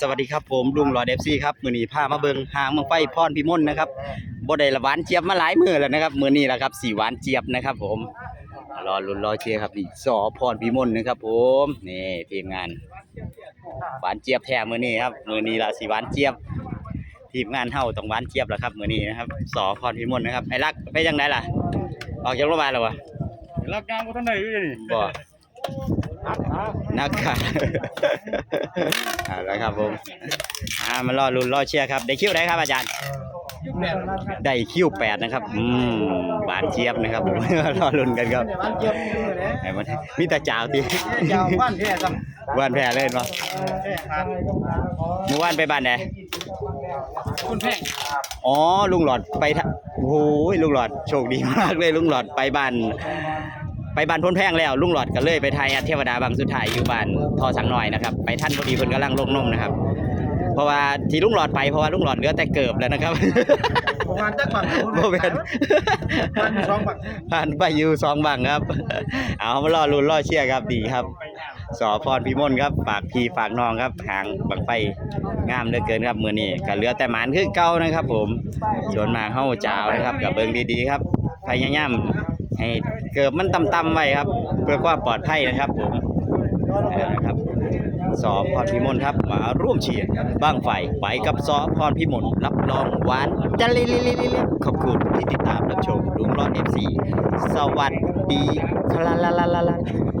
สวัสดีครับผมลุงหลอดเอฟซีครับมื้อนี้พามาเบิ่งหางเมืองไฟพรพิมลนะครับบ่ได้ละหวานเจี๊ยบมาหลายมื้อแล้วนะครับมื้อนี้แหละครับสีหวานเจี๊ยบนะครับ ผมรอลุ้นรอเชียร์ครับนี่สอพรพิมลนะครับ ผมนี่ทีมงานหวานเจี๊ยบแท้มื้อนี้ครับมื้อนี้ละสีหวานเจี๊ยบ ทีมงานเฮาต้องหวานเจี๊ยบแล้วครับมื้อนี้นะครับสอพรพิมลนะครับไอ้รักไปจังไดล่ะออกจากโรงพยาบาลแล้ววะรับงานก็ท่านไหนอยู่นี่บ่ นักข่าวเอาละครับผมอ่ามารอลุ้นรอเชียร์ครับ ได้คิวได้ครับอาจารย์ ได้คิวแปดนะครับ อืมหวานเจี๊ยบนะครับผมรอลุ้นกันครับบ้านเจี๊ยบอยู่เลยไอ้มันมีแต่จ่าวตียาวบ้านแค่ซ้บ้านแพร่เล่นปะำแค่ครับเมื่อวานไปบ้านไหนคุณแพงอ๋อลุงหลอดไปทะโอ้โหลุงหลอดโชคดีมากเลยลุงหลอดไปบ้าน ไปบ้านพ้นแพงแล้วลุงหลอดก็เลยไปไทยอัดเทวดาบางสุดท้ายอยู่บ้านทอสังหน่อยนะครับไปท่านพอดีเพิ่นกำลังลงนมนะครับ เพราะว่าที่ลุงหลอดไปเพราะว่าลุงหลอดเหลือแต่เกิบแล้วนะครับประมาณจักบังโมเมนบ้านสองบังผ่านไปอยู่สองบังครับ เอามารอลุ้นรอเชียร์ครับดีครับสอพรพิมลครับฝากพี่ฝากน้องครับหางบังไฟงามเหลือเกินครับมือนี้ก็เหลือแต่หมานคือเก่านะครับ ผมส่วนมากเฮาจ้าวนะครับกับเบิ่งดีๆครับพยายาม ให้เกิดมันต่ำๆไว้ครับ เพื่อความปลอดภัยนะครับผมนะครับสอพรพิมลครับ มาร่วมเชียร์บ้างไฟไปกับสอพรพิมลรับรองหวานจะลิลิลิลิลิขอบคุณที่ติดตามรับชมลุงรอดเอฟซีสวัสดีครับ